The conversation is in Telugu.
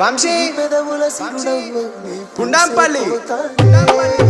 వంశీ! పుండాంపల్లి! పుండాంపల్లి